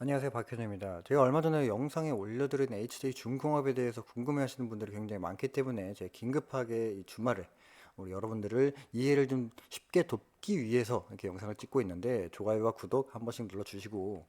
안녕하세요 박현우입니다. 제가 얼마 전에 영상에 올려드린 HJ 중공업에 대해서 궁금해하시는 분들이 굉장히 많기 때문에 제가 긴급하게 이 주말에 우리 여러분들을 이해를 좀 쉽게 돕기 위해서 이렇게 영상을 찍고 있는데 좋아요와 구독 한 번씩 눌러주시고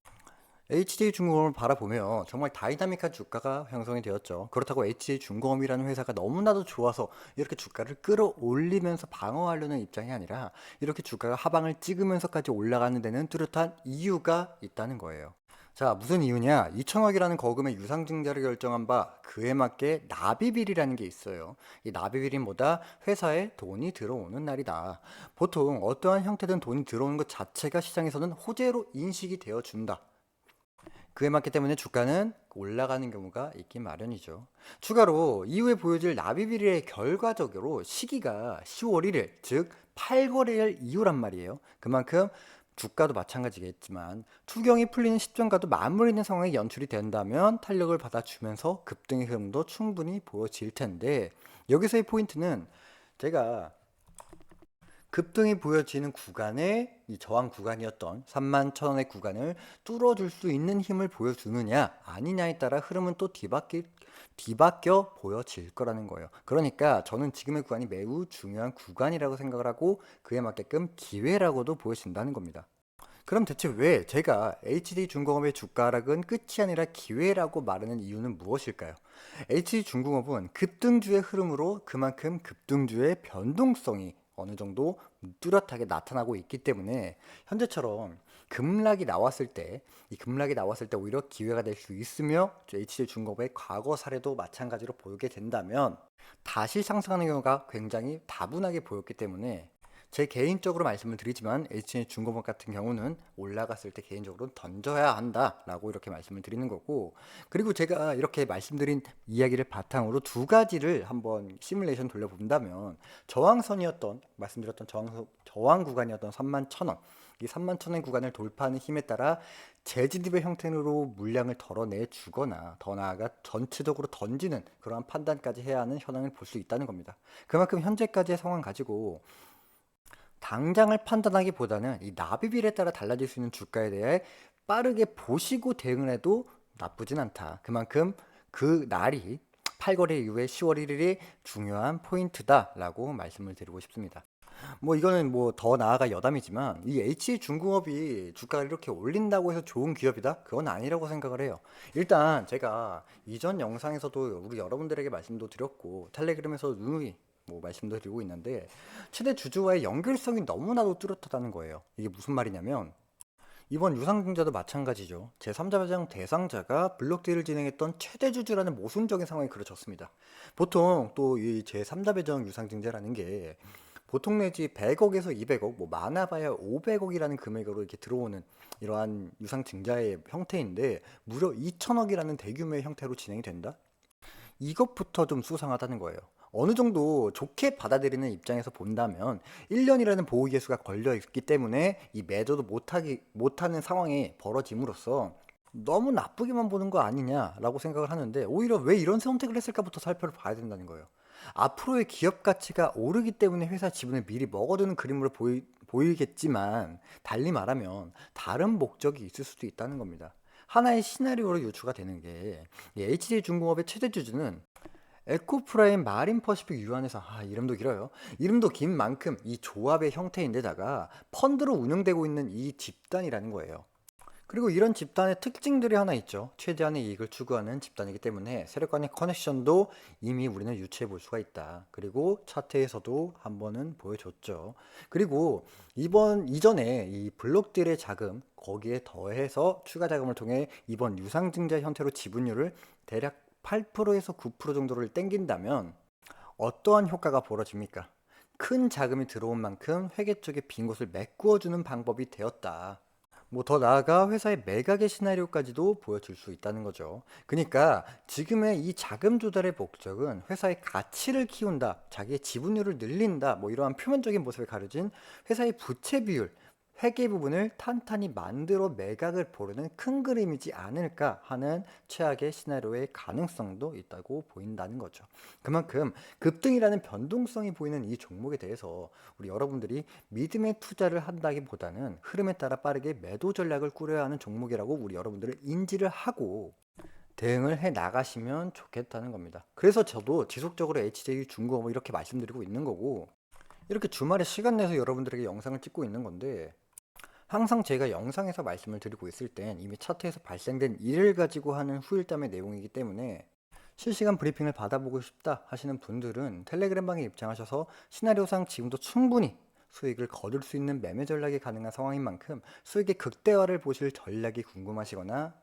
HJ 중공업을 바라보면 정말 다이나믹한 주가가 형성이 되었죠. 그렇다고 HJ 중공업이라는 회사가 너무나도 좋아서 이렇게 주가를 끌어올리면서 방어하려는 입장이 아니라 이렇게 주가가 하방을 찍으면서까지 올라가는 데는 뚜렷한 이유가 있다는 거예요. 자, 무슨 이유냐? 2천억이라는 거금의 유상증자를 결정한 바 그에 맞게 납입일이라는 게 있어요. 이 납입일이 뭐다? 회사에 돈이 들어오는 날이다. 보통 어떠한 형태든 돈이 들어오는 것 자체가 시장에서는 호재로 인식이 되어 준다. 그에 맞기 때문에 주가는 올라가는 경우가 있기 마련이죠. 추가로 이후에 보여질 납입일의 결과적으로 시기가 10월 1일, 즉 8거래일 이후란 말이에요. 그만큼 주가도 마찬가지겠지만 투경이 풀리는 시점과도 맞물리는 상황이 연출이 된다면 탄력을 받아주면서 급등의 흐름도 충분히 보여질 텐데 여기서의 포인트는 제가 급등이 보여지는 구간에 이 저항 구간이었던 3만 천 원의 구간을 뚫어줄 수 있는 힘을 보여주느냐 아니냐에 따라 흐름은 또 뒤바뀌, 뒤바뀌어 보여질 거라는 거예요. 그러니까 저는 지금의 구간이 매우 중요한 구간이라고 생각을 하고 그에 맞게끔 기회라고도 보여진다는 겁니다. 그럼 대체 왜 제가 HD 중공업의 주가 하락은 끝이 아니라 기회라고 말하는 이유는 무엇일까요? HD 중공업은 급등주의 흐름으로 그만큼 급등주의 변동성이 어느 정도 뚜렷하게 나타나고 있기 때문에 현재처럼 급락이 나왔을 때 이 급락이 나왔을 때 오히려 기회가 될 수 있으며 HJ 중공업의 과거 사례도 마찬가지로 보이게 된다면 다시 상승하는 경우가 굉장히 다분하게 보였기 때문에 제 개인적으로 말씀을 드리지만 HN 중공업 같은 경우는 올라갔을 때 개인적으로 던져야 한다라고 이렇게 말씀을 드리는 거고 그리고 제가 이렇게 말씀드린 이야기를 바탕으로 두 가지를 한번 시뮬레이션 돌려본다면 저항선이었던 말씀드렸던 저항, 저항 구간이었던 3만 천 원 이 3만 천원 구간을 돌파하는 힘에 따라 재진입의 형태로 물량을 덜어내 주거나 더 나아가 전체적으로 던지는 그러한 판단까지 해야 하는 현황을 볼 수 있다는 겁니다. 그만큼 현재까지의 상황 가지고 당장을 판단하기보다는 이 납입일에 따라 달라질 수 있는 주가에 대해 빠르게 보시고 대응을 해도 나쁘진 않다. 그만큼 그 날이 8거래 이후에 10월 1일이 중요한 포인트다라고 말씀을 드리고 싶습니다. 뭐 이거는 뭐 더 나아가 여담이지만 이 H 중공업이 주가를 이렇게 올린다고 해서 좋은 기업이다? 그건 아니라고 생각을 해요. 일단 제가 이전 영상에서도 우리 여러분들에게 말씀도 드렸고 텔레그램에서 누누이 뭐 말씀도 드리고 있는데 최대 주주와의 연결성이 너무나도 뚜렷하다는 거예요. 이게 무슨 말이냐면 이번 유상증자도 마찬가지죠. 제3자 배당 대상자가 블록딜을 진행했던 최대 주주라는 모순적인 상황이 그려졌습니다. 보통 또 이 제3자 배당 유상증자라는 게 보통 내지 100억에서 200억, 뭐 많아봐야 500억이라는 금액으로 이렇게 들어오는 이러한 유상증자의 형태인데 무려 2천억이라는 대규모의 형태로 진행이 된다? 이것부터 좀 수상하다는 거예요. 어느 정도 좋게 받아들이는 입장에서 본다면 1년이라는 보호 예수가 걸려 있기 때문에 이 매도도 못하기 못하는 상황이 벌어짐으로써 너무 나쁘게만 보는 거 아니냐라고 생각을 하는데 오히려 왜 이런 선택을 했을까부터 살펴봐야 된다는 거예요. 앞으로의 기업 가치가 오르기 때문에 회사 지분을 미리 먹어두는 그림으로 보이, 보이겠지만 달리 말하면 다른 목적이 있을 수도 있다는 겁니다. 하나의 시나리오로 유추가 되는 게 HJ 중공업의 최대 주주는 에코프라임 마린 퍼시픽 유한에서 아 이름도 길어요. 이름도 긴 만큼 이 조합의 형태인데다가 펀드로 운영되고 있는 이 집단이라는 거예요. 그리고 이런 집단의 특징들이 하나 있죠. 최대한의 이익을 추구하는 집단이기 때문에 세력 간의 커넥션도 이미 우리는 유추해 볼 수가 있다. 그리고 차트에서도 한 번은 보여줬죠. 그리고 이번 이전에 이 블록들의 자금 거기에 더해서 추가 자금을 통해 이번 유상증자 형태로 지분율을 대략 8%에서 9% 정도를 땡긴다면 어떠한 효과가 벌어집니까? 큰 자금이 들어온 만큼 회계 쪽에 빈 곳을 메꾸어주는 방법이 되었다. 뭐 더 나아가 회사의 매각의 시나리오까지도 보여줄 수 있다는 거죠. 그러니까 지금의 이 자금 조달의 목적은 회사의 가치를 키운다, 자기의 지분율을 늘린다, 뭐 이러한 표면적인 모습을 가려진 회사의 부채 비율, 회계 부분을 탄탄히 만들어 매각을 보려는 큰 그림이지 않을까 하는 최악의 시나리오의 가능성도 있다고 보인다는 거죠. 그만큼 급등이라는 변동성이 보이는 이 종목에 대해서 우리 여러분들이 믿음의 투자를 한다기보다는 흐름에 따라 빠르게 매도 전략을 꾸려야 하는 종목이라고 우리 여러분들을 인지를 하고 대응을 해 나가시면 좋겠다는 겁니다. 그래서 저도 지속적으로 HJ 중국어 뭐 이렇게 말씀드리고 있는 거고 이렇게 주말에 시간 내서 여러분들에게 영상을 찍고 있는 건데 항상 제가 영상에서 말씀을 드리고 있을 땐 이미 차트에서 발생된 일을 가지고 하는 후일담의 내용이기 때문에 실시간 브리핑을 받아보고 싶다 하시는 분들은 텔레그램 방에 입장하셔서 시나리오상 지금도 충분히 수익을 거둘 수 있는 매매 전략이 가능한 상황인 만큼 수익의 극대화를 보실 전략이 궁금하시거나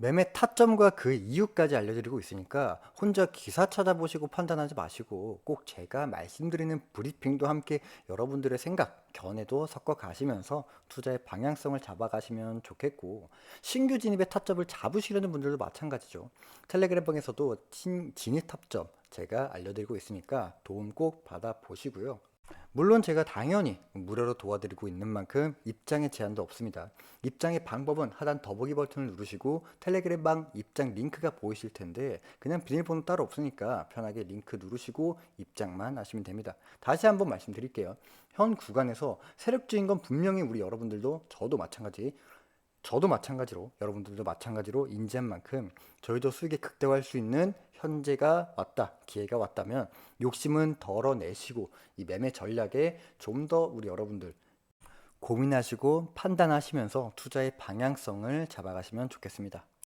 매매 타점과 그 이유까지 알려드리고 있으니까 혼자 기사 찾아보시고 판단하지 마시고 꼭 제가 말씀드리는 브리핑도 함께 여러분들의 생각, 견해도 섞어 가시면서 투자의 방향성을 잡아 가시면 좋겠고 신규 진입의 타점을 잡으시려는 분들도 마찬가지죠. 텔레그램방에서도 진, 진입 타점 제가 알려드리고 있으니까 도움 꼭 받아 보시고요. 물론 제가 당연히 무료로 도와드리고 있는 만큼 입장의 제한도 없습니다. 입장의 방법은 하단 더보기 버튼을 누르시고 텔레그램 방 입장 링크가 보이실 텐데 그냥 비밀번호 따로 없으니까 편하게 링크 누르시고 입장만 하시면 됩니다. 다시 한번 말씀드릴게요. 현 구간에서 세력주인 건 분명히 우리 여러분들도 저도 마찬가지 저도 마찬가지로 여러분들도 마찬가지로 인지한 만큼 저희도 수익에 극대화할 수 있는 현재가 왔다 기회가 왔다면 욕심은 덜어내시고 이 매매 전략에 좀 더 우리 여러분들 고민하시고 판단하시면서 투자의 방향성을 잡아가시면 좋겠습니다.